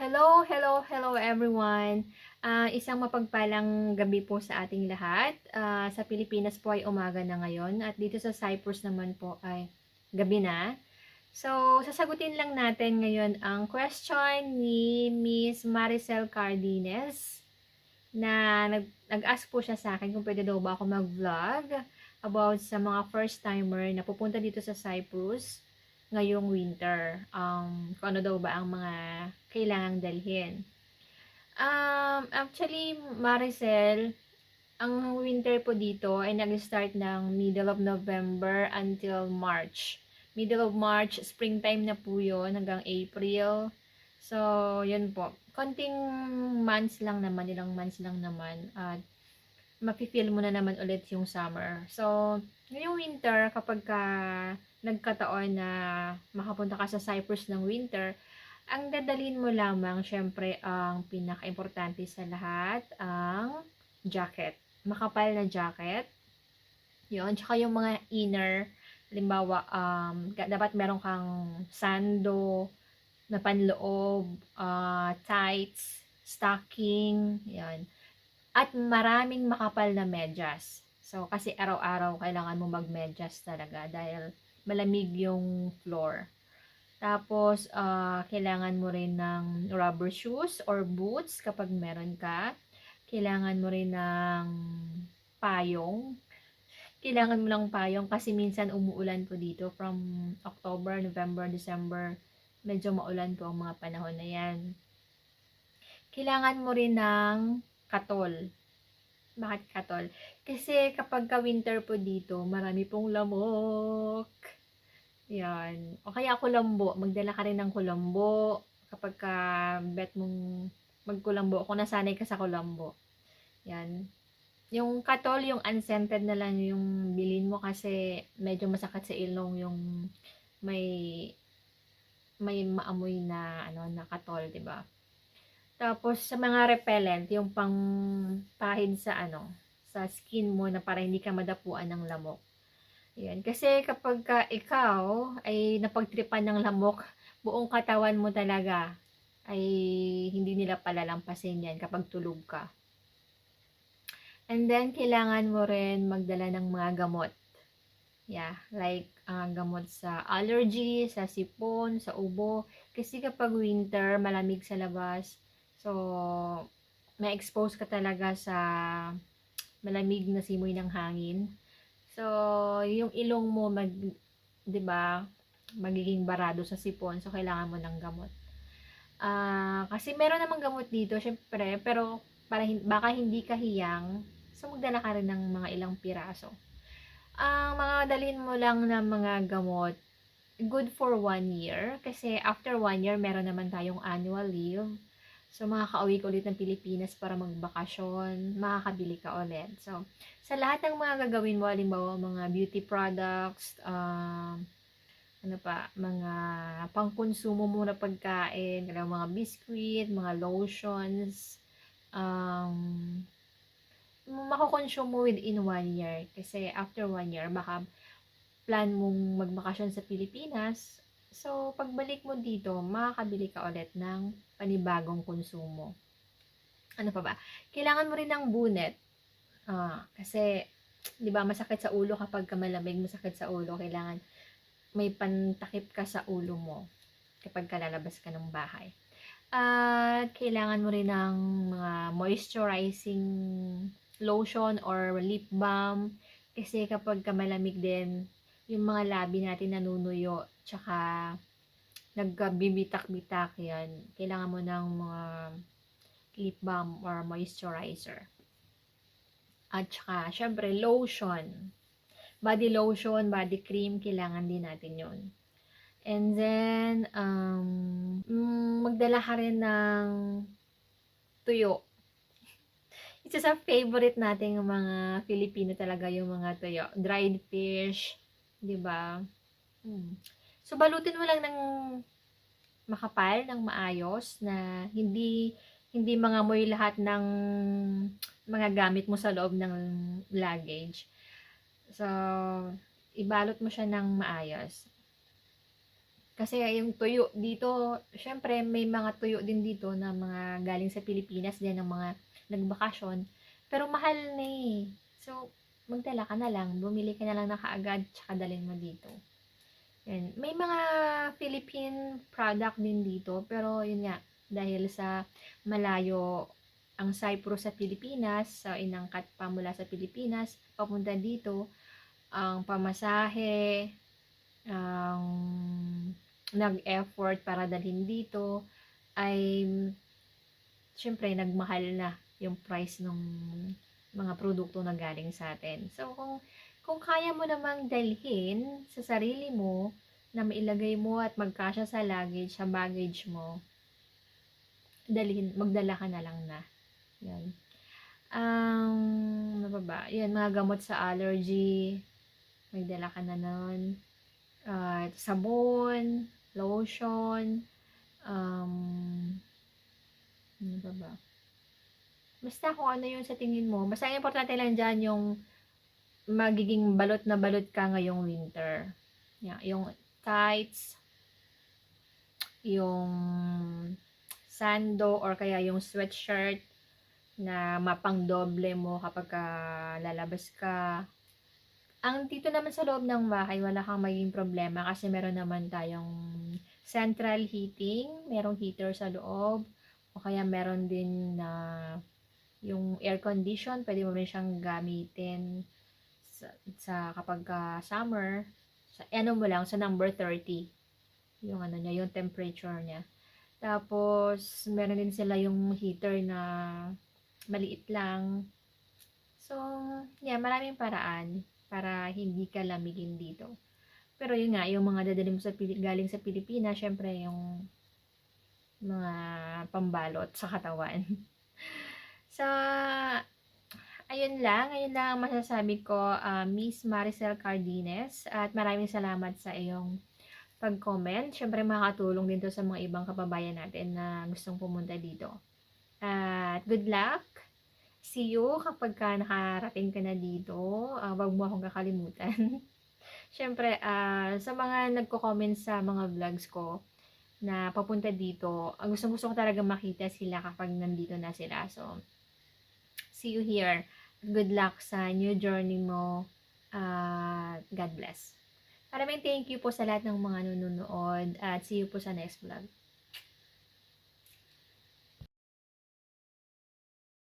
Hello, hello, hello everyone. Ah, isang mapagpalang gabi po sa ating lahat. Ah, sa Pilipinas po ay umaga na ngayon at dito sa Cyprus naman po ay gabi na. So, sasagutin lang natin ngayon ang question ni Miss Maricel Cardines na nag, nag-ask po siya sa akin kung pwede daw ba ako mag-vlog about sa mga first-timer na pupunta dito sa Cyprus ngayong winter. Um, kung ano daw ba ang mga kailangang dalhin. Um, actually, Maricel, ang winter po dito ay nag-start ng middle of November until March. Middle of March, springtime na po yun, hanggang April. So, yun po. Konting months lang naman, ilang months lang naman. At mafe-feel mo na naman ulit yung summer. So, ngayong winter, kapag ka nagkataon na makapunta ka sa Cyprus ng winter, ang dadalhin mo lamang, syempre, ang pinaka-importante sa lahat, ang jacket. Makapal na jacket. Yun. Tsaka yung mga inner, halimbawa, um, dapat meron kang sando, na panloob, ah, tights, stocking, yan. At maraming makapal na medyas. So, kasi araw-araw kailangan mo mag-medyas talaga dahil malamig yung floor. Tapos, ah, kailangan mo rin ng rubber shoes or boots kapag meron ka. Kailangan mo rin ng payong. Kailangan mo ng payong kasi minsan umuulan po dito from October, November, December. Medyo maulan po ang mga panahon na yan. Kailangan mo rin ng katol. Bakit katol? Kasi kapag ka winter po dito, marami pong lamok. Yan. O kaya kulambo. Magdala ka rin ng kulambo. Kapag ka bet mong magkulambo. Kung nasanay ka sa kulambo. Yan. Yung katol, yung unscented na lang yung bilin mo kasi medyo masakit sa ilong yung may may maamoy na ano na katol, 'di ba? Tapos sa mga repellent, yung pang pahid sa ano, sa skin mo na para hindi ka madapuan ng lamok. Yan. Kasi kapag ka ikaw ay napagtripan ng lamok, buong katawan mo talaga ay hindi nila palalampasin yan kapag tulog ka. And then, kailangan mo rin magdala ng mga gamot. Yeah, like ah, gamot sa allergy, sa sipon, sa ubo. Kasi kapag winter, malamig sa labas. So, ma-expose ka talaga sa malamig na simoy ng hangin. So, yung ilong mo mag 'di ba, magiging barado sa sipon. So, kailangan mo ng gamot. Ah, kasi meron namang gamot dito, syempre, pero para hin- baka hindi ka hiyang, so magdala ka rin ng mga ilang piraso. Ang mga dalhin mo lang na mga gamot, good for one year. Kasi after one year, meron naman tayong annual leave. So, makaka-uwi ka ulit ng Pilipinas para magbakasyon, makakabili ka ulit. So, sa lahat ng mga gagawin mo, halimbawa mga beauty products, um, ano pa, mga pangkonsumo mo na pagkain, mga biscuit, mga lotions, um, makukonsume mo within one year. Kasi after one year, baka plan mong magbakasyon sa Pilipinas. So, pagbalik mo dito, makakabili ka ulit ng panibagong konsumo. Ano pa ba? Kailangan mo rin ng bunet. Ah, kasi, di ba, masakit sa ulo kapag ka malamig, masakit sa ulo. Kailangan may pantakip ka sa ulo mo kapag kalalabas ka ng bahay. At kailangan mo rin ng mga moisturizing lotion or lip balm. Kasi kapag ka malamig din, yung mga labi natin nanunuyo, tsaka nagbibitak-bitak yan. Kailangan mo ng mga lip balm or moisturizer. At tsaka, syempre, lotion. Body lotion, body cream, kailangan din natin yun. And then, um, mm, magdala ka rin ng tuyo. Isa sa favorite nating mga Filipino talaga yung mga tuyo. Dried fish, di ba? Hmm. So, balutin mo lang ng makapal, ng maayos, na hindi hindi mga moy lahat ng mga gamit mo sa loob ng luggage. So, ibalot mo siya ng maayos. Kasi yung tuyo dito, syempre may mga tuyo din dito na mga galing sa Pilipinas din ng mga nagbakasyon. Pero mahal na eh. So, magdala ka na lang. Bumili ka na lang na kaagad, tsaka dalhin mo dito. Yan. May mga Philippine product din dito, pero yun nga, dahil sa malayo ang Cyprus sa Pilipinas, so inangkat pa mula sa Pilipinas, papunta dito, ang pamasahe, ang nag-effort para dalhin dito, ay syempre nagmahal na yung price ng mga produkto na galing sa atin. So, kung, kung kaya mo namang dalhin sa sarili mo, na mailagay mo at magkasya sa luggage, sa baggage mo, dalhin, magdala ka na lang na. Yan. Ang, ano pa ba? Yan, mga gamot sa allergy, magdala ka na nun. Uh, sabon, lotion, um, ano pa ba? Basta kung ano yung sa tingin mo. Basta ang importante lang dyan yung magiging balot na balot ka ngayong winter. Yeah, yung tights, yung sando or kaya yung sweatshirt na mapang doble mo kapag ka lalabas ka. Ang dito naman sa loob ng bahay, wala kang maging problema kasi meron naman tayong central heating, merong heater sa loob, o kaya meron din na yung air condition, pwede mo rin siyang gamitin sa, sa kapag ka summer, sa ano mo lang, sa number 30. Yung ano niya, yung temperature niya. Tapos, meron din sila yung heater na maliit lang. So, yeah, maraming paraan para hindi ka lamigin dito. Pero yun nga, yung mga dadali mo sa galing sa Pilipinas, syempre yung mga pambalot sa katawan. So, ayun lang. Ayun lang ang masasabi ko, uh, Miss Maricel Cardines. At maraming salamat sa iyong pag-comment. Siyempre, makakatulong din to sa mga ibang kababayan natin na gustong pumunta dito. At good luck! See you kapag ka nakarating ka na dito. Uh, wag mo akong kakalimutan. Siyempre, uh, sa mga nagko-comment sa mga vlogs ko, na papunta dito, ang gusto gusto ko talaga makita sila kapag nandito na sila. So, see you here. Good luck sa new journey mo. Uh, God bless. Maraming thank you po sa lahat ng mga nanonood at see you po sa next vlog.